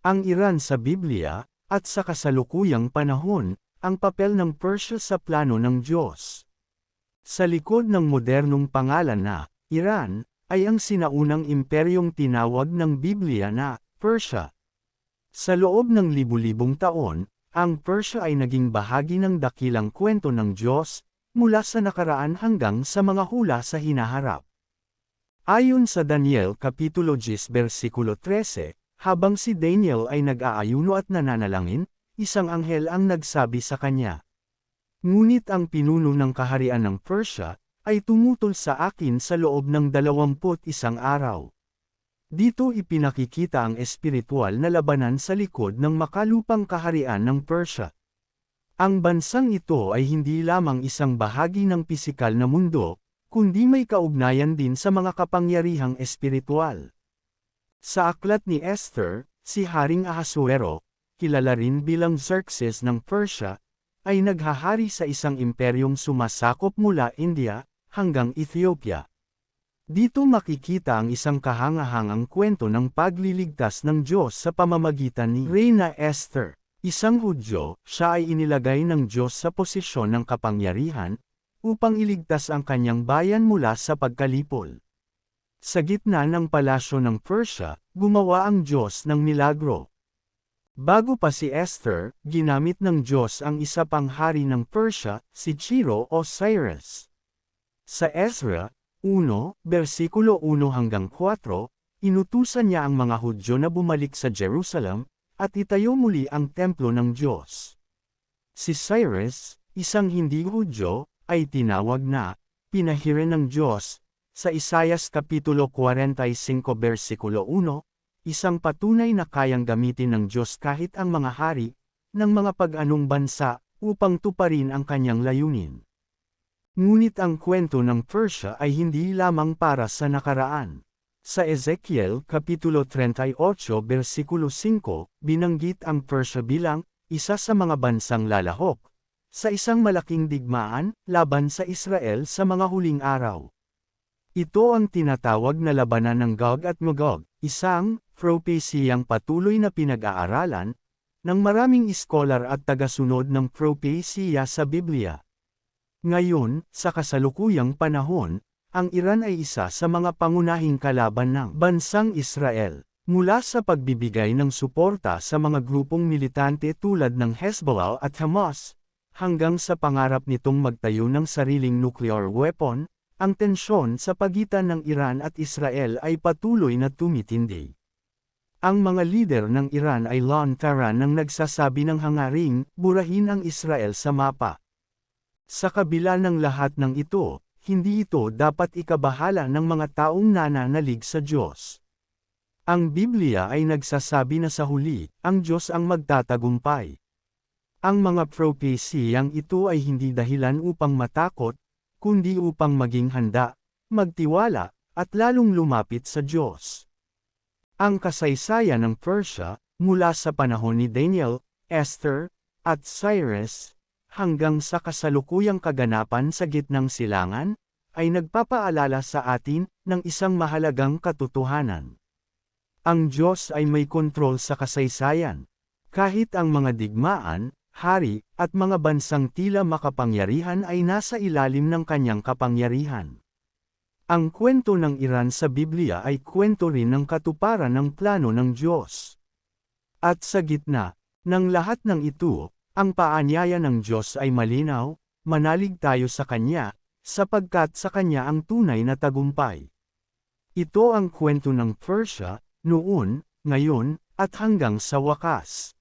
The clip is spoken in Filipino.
Ang Iran sa Biblia, at sa kasalukuyang panahon, ang papel ng Persia sa plano ng Diyos. Sa likod ng modernong pangalan na, Iran, ay ang sinaunang imperyong tinawag ng Biblia na, Persia. Sa loob ng libu-libong taon, ang Persia ay naging bahagi ng dakilang kwento ng Diyos, mula sa nakaraan hanggang sa mga hula sa hinaharap. Ayon sa Daniel Kapitulo 10 versikulo 13, habang si Daniel ay nag-aayuno at nananalangin, isang anghel ang nagsabi sa kanya. Ngunit ang pinuno ng kaharian ng Persia, ay tumutol sa akin sa loob ng dalawamput isang araw. Dito ipinakikita ang espiritual na labanan sa likod ng makalupang kaharian ng Persia. Ang bansang ito ay hindi lamang isang bahagi ng pisikal na mundo, kundi may kaugnayan din sa mga kapangyarihang espiritual. Sa aklat ni Esther, si Haring Ahasuero, kilala rin bilang Xerxes ng Persia, ay naghahari sa isang imperyong sumasakop mula India hanggang Ethiopia. Dito makikita ang isang kahangahangang kwento ng pagliligtas ng Diyos sa pamamagitan ni Reina Esther. Isang Hudyo, siya ay inilagay ng Diyos sa posisyon ng kapangyarihan, upang iligtas ang kanyang bayan mula sa pagkalipol. Sa gitna ng palasyo ng Persia, gumawa ang Diyos ng milagro. Bago pa si Esther, ginamit ng Diyos ang isa pang hari ng Persia, si Chiro o Cyrus. Sa Ezra, 1, versikulo 1 hanggang 4, inutusan niya ang mga Hudyo na bumalik sa Jerusalem, at itayo muli ang templo ng Diyos. Si Cyrus, isang hindi Hudyo, ay tinawag na, pinahirin ng Diyos, sa Isayas Kapitulo 45 versikulo 1, isang patunay na kayang gamitin ng Diyos kahit ang mga hari, ng mga pag-anong bansa, upang tuparin ang kanyang layunin. Ngunit ang kwento ng Persia ay hindi lamang para sa nakaraan. Sa Ezekiel Kapitulo 38 versikulo 5, binanggit ang Persia bilang isa sa mga bansang lalahok, sa isang malaking digmaan laban sa Israel sa mga huling araw. Ito ang tinatawag na labanan ng Gog at Magog, isang propesiyang patuloy na pinag-aaralan ng maraming iskolar at tagasunod ng propesiya sa Biblia. Ngayon, sa kasalukuyang panahon, ang Iran ay isa sa mga pangunahing kalaban ng bansang Israel. Mula sa pagbibigay ng suporta sa mga grupong militante tulad ng Hezbollah at Hamas, hanggang sa pangarap nitong magtayo ng sariling nuclear weapon, ang tensyon sa pagitan ng Iran at Israel ay patuloy na tumitindi. Ang mga lider ng Iran ay lantaran nang nagsasabi ng hangaring, burahin ang Israel sa mapa. Sa kabila ng lahat ng ito, hindi ito dapat ikabahala ng mga taong nananalig sa Diyos. Ang Biblia ay nagsasabi na sa huli, ang Diyos ang magtatagumpay. Ang mga propesiyang ito ay hindi dahilan upang matakot, kundi upang maging handa, magtiwala, at lalong lumapit sa Diyos. Ang kasaysayan ng Persia, mula sa panahon ni Daniel, Esther, at Cyrus, hanggang sa kasalukuyang kaganapan sa gitnang silangan, ay nagpapaalala sa atin ng isang mahalagang katotohanan. Ang Diyos ay may kontrol sa kasaysayan. Kahit ang mga digmaan, hari, at mga bansang tila makapangyarihan ay nasa ilalim ng kanyang kapangyarihan. Ang kwento ng Iran sa Biblia ay kwento rin ng katuparan ng plano ng Diyos. At sa gitna ng lahat ng ito, ang paanyaya ng Diyos ay malinaw, manalig tayo sa Kanya, sapagkat sa Kanya ang tunay na tagumpay. Ito ang kwento ng Persia, noon, ngayon, at hanggang sa wakas.